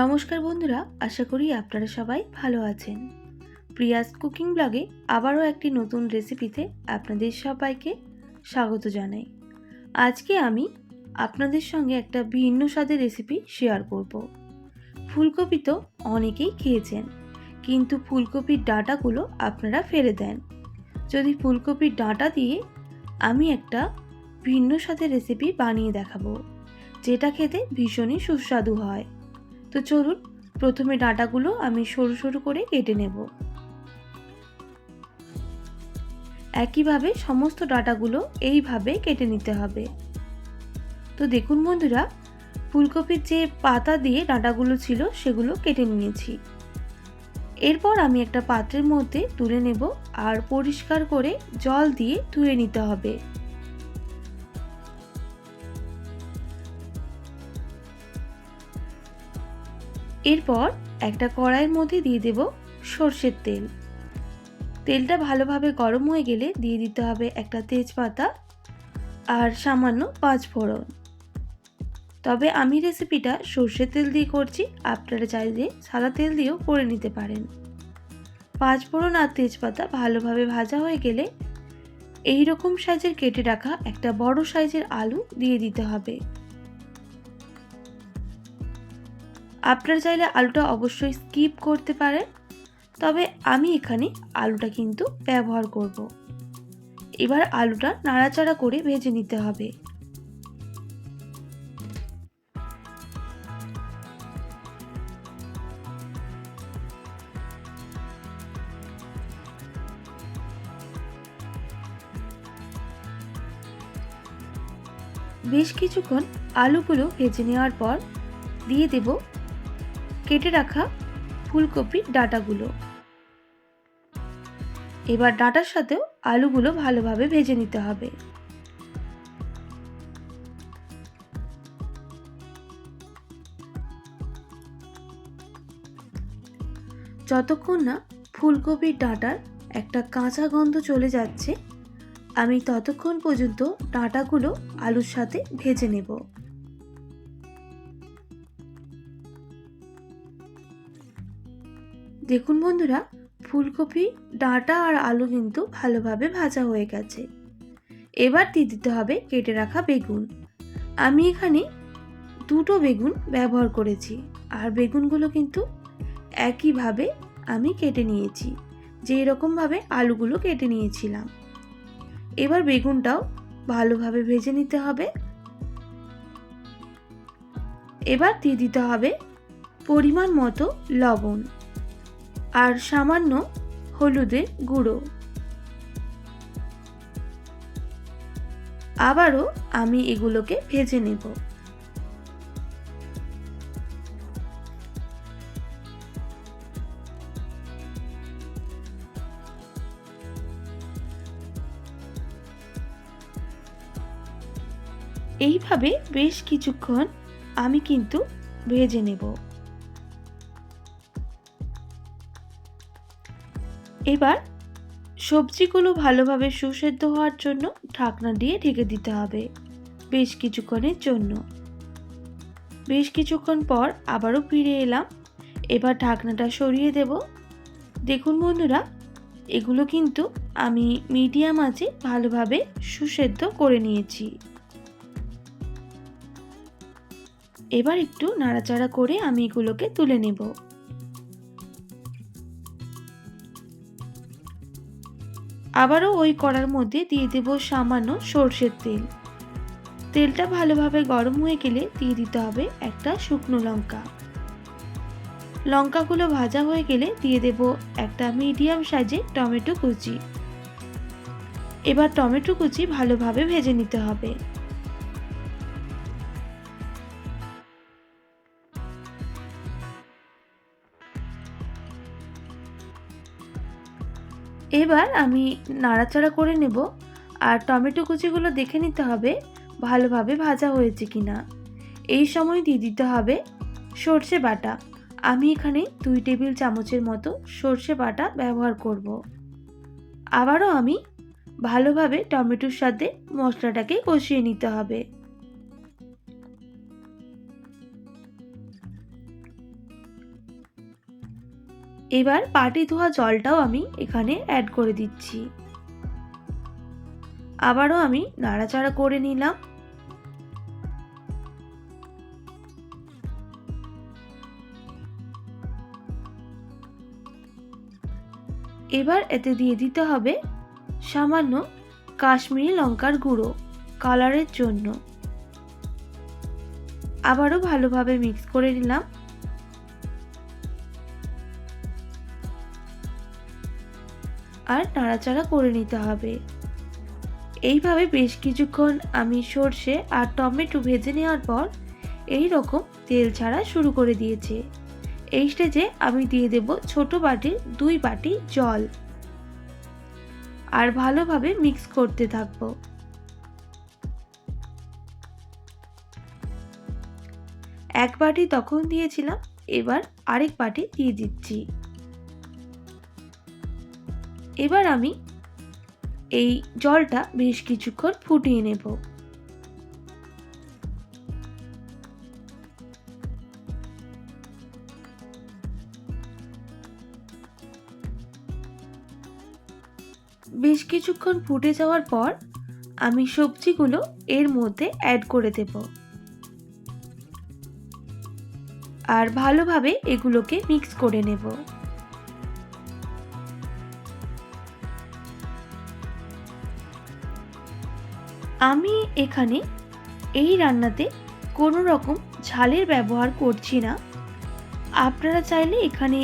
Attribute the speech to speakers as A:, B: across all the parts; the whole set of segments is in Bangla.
A: নমস্কার বন্ধুরা, আশা করি আপনারা সবাই ভালো আছেন। প্রিয়াস কুকিং ব্লগে আবারও একটি নতুন রেসিপিতে আপনাদের সবাইকে স্বাগত জানাই। আজকে আমি আপনাদের সঙ্গে একটা ভিন্ন স্বাদের রেসিপি শেয়ার করব। ফুলকপি তো অনেকেই খেয়েছেন, কিন্তু ফুলকপির ডাঁটাগুলো আপনারা ফেলে দেন। যদি ফুলকপির ডাঁটা দিয়ে আমি একটা ভিন্ন স্বাদের রেসিপি বানিয়ে দেখাবো, যেটা খেতে ভীষণই সুস্বাদু হয়। তো চলুন, প্রথমে ডাঁটাগুলো আমি সরু সরু করে কেটে নেব। একইভাবে সমস্ত ডাঁটাগুলো এইভাবে কেটে নিতে হবে। তো দেখুন বন্ধুরা, ফুলকপির যে পাতা দিয়ে ডাঁটাগুলো ছিল সেগুলো কেটে নিয়েছি। এরপর আমি একটা পাত্রের মধ্যে তুলে নেব আর পরিষ্কার করে জল দিয়ে ধুয়ে নিতে হবে। এরপর একটা কড়াইয়ের মধ্যে দিয়ে দেব সর্ষের তেল। তেলটা ভালোভাবে গরম হয়ে গেলে দিয়ে দিতে হবে একটা তেজপাতা আর সামান্য পাঁচ ফোড়ন তবে আমি রেসিপিটা সর্ষের তেল দিয়ে করছি, আপনারা চাইলে সাদা তেল দিয়েও করে নিতে পারেন। পাঁচ ফোড়ন আর তেজপাতা ভালোভাবে ভাজা হয়ে গেলে এই রকম সাইজের কেটে রাখা একটা বড় সাইজের আলু দিয়ে দিতে হবে। আপনারা চাইলে আলুটা অবশ্যই স্কিপ করতে পারেন, তবে আমি এখানে আলুটা কিন্তু ব্যবহার করব। এবার আলুটা নাড়াচাড়া করে ভেজে নিতে হবে বেশ কিছুক্ষণ আলুগুলো ভেজে নেওয়ার পর দিয়ে দেব কেটে রাখা ফুলকপির ডাটাগুলো। এবার ডাটার সাথেও আলুগুলো ভালোভাবে ভেজে নিতে হবে। যতক্ষণ না ফুলকপির ডাঁটার একটা কাঁচা গন্ধ চলে যাচ্ছে, আমি ততক্ষণ পর্যন্ত ডাঁটাগুলো আলুর সাথে ভেজে নেব। দেখুন বন্ধুরা, ফুলকপি, ডাঁটা আর আলু কিন্তু ভালোভাবে ভাজা হয়ে গেছে। এবার দিয়ে দিতে হবে কেটে রাখা বেগুন। আমি এখানে দুটো বেগুন ব্যবহার করেছি আর বেগুনগুলো কিন্তু একইভাবে আমি কেটে নিয়েছি যে এরকমভাবে আলুগুলো কেটে নিয়েছিলাম। এবার বেগুনটাও ভালোভাবে ভেজে নিতে হবে। এবার দিয়ে দিতে হবে পরিমাণ মতো লবণ। আর সামান্য হলুদের গুঁড়ো। আবারও আমি এগুলোকে ভেজে নেব। এইভাবে বেশ কিছুক্ষণ আমি কিন্তু ভেজে নেব। এবার সবজিগুলো ভালোভাবে সুসেদ্ধ হওয়ার জন্য ঢাকনা দিয়ে ঢেকে দিতে হবে বেশ কিছুক্ষণের জন্য। বেশ কিছুক্ষণ পর আবারও ফিরে এলাম। এবার ঢাকনাটা সরিয়ে দেব। দেখুন বন্ধুরা, এগুলো কিন্তু আমি মিডিয়াম আঁচে ভালোভাবে সুসেদ্ধ করে নিয়েছি। এবার একটু নাড়াচাড়া করে আমি এগুলোকে তুলে নেব। আবারও ওই কড়ার মধ্যে দিয়ে দেব সামান্য সর্ষের তেল। তেলটা ভালোভাবে গরম হয়ে গেলে দিয়ে দিতে হবে একটা শুকনো লঙ্কা। লঙ্কাগুলো ভাজা হয়ে গেলে দিয়ে দেব একটা মিডিয়াম সাইজে টমেটো কুচি। এবার টমেটো কুচি ভালোভাবে ভেজে নিতে হবে। এবার আমি নাড়াচাড়া করে নেব আর টমেটো কুচিগুলো দেখে নিতে হবে ভালোভাবে ভাজা হয়েছে কি না। এই সময় দিয়ে দিতে হবে সর্ষে বাটা। আমি এখানে দুই টেবিল চামচের মতো সর্ষে বাটা ব্যবহার করব। আবারও আমি ভালোভাবে টমেটোর সাথে মশলাটাকে কষিয়ে নিতে হবে। এবার পাটি ধোয়া জলটাও আমি এখানে অ্যাড করে দিচ্ছি। আবারও আমি নাড়াচাড়া করে নিলাম। এবার এতে দিয়ে দিতে হবে সামান্য কাশ্মীরি লঙ্কার গুঁড়ো কালারের জন্য। আবারও ভালোভাবে মিক্স করে নিলাম। আর নাড়াচাড়া করে নিতে হবে। এইভাবে বেশ কিছুক্ষণ আমি সর্ষে আর টমেটো ভেজে নেওয়ার পর এই রকম তেল ছাড়া শুরু করে দিয়েছে। এই স্টেজে আমি দিয়ে দেব ছোট বাটির দুই বাটি জল। আর ভালোভাবে মিক্স করতে থাকব। এক বাটি তখন দিয়েছিলাম, এবার আরেক বাটি দিয়ে দিচ্ছি। এবার আমি এই জলটা বেশ কিছুক্ষণ ফুটিয়ে নেব। বেশ কিছুক্ষণ ফুটে যাওয়ার পর আমি সবজিগুলো এর মধ্যে অ্যাড করে দেব। আর ভালোভাবে এগুলোকে মিক্স করে নেব। আমি এখানে এই রান্নাতে কোনো রকম ঝালের ব্যবহার করছি না। আপনারা চাইলে এখানে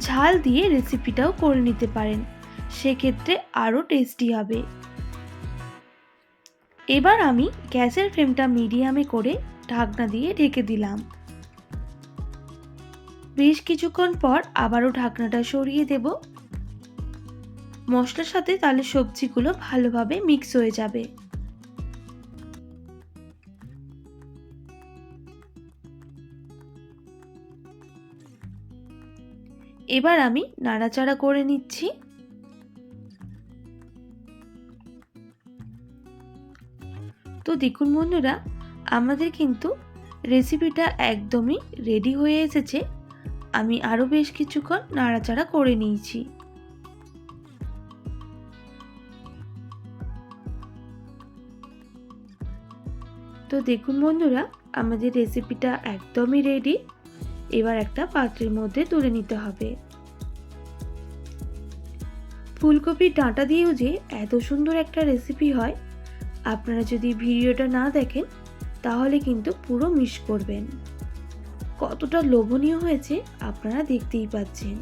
A: ঝাল দিয়ে রেসিপিটাও করে নিতে পারেন। সেক্ষেত্রে আরও টেস্টি হবে। এবার আমি গ্যাসের ফ্লেমটা মিডিয়ামে করে ঢাকনা দিয়ে ঢেকে দিলাম। বেশ কিছুক্ষণ পর আবারও ঢাকনাটা সরিয়ে দেব। মশলার সাথে তাহলে সবজিগুলো ভালোভাবে মিক্স হয়ে যাবে। এবার আমি নাড়াচাড়া করে নিচ্ছি। তো দেখুন বন্ধুরা, আমাদের কিন্তু রেসিপিটা একদমই রেডি হয়ে এসেছে। আমি আরও বেশ কিছুক্ষণ নাড়াচাড়া করে নিয়েছি। তো দেখুন বন্ধুরা, আমাদের রেসিপিটা একদমই রেডি এবার একটা পাত্রের মধ্যে তুলে নিতে হবে। ফুলকপির ডাঁটা দিয়েও যে এত সুন্দর একটা রেসিপি হয়, আপনারা যদি ভিডিওটা না দেখেন, তাহলে কিন্তু পুরো মিস করবেন। কতটা লোভনীয় হয়েছে আপনারা দেখতেই পাচ্ছেন।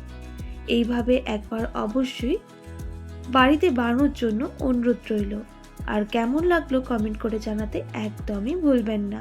A: এইভাবে একবার অবশ্যই বাড়িতে বানানোর জন্য অনুরোধ রইল। আর কেমন লাগল কমেন্ট করে জানাতে একদমই ভুলবেন না।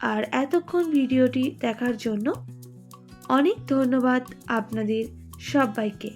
A: আর এতক্ষণ ভিডিওটি দেখার জন্য অনেক ধন্যবাদ আপনাদের সবাইকে।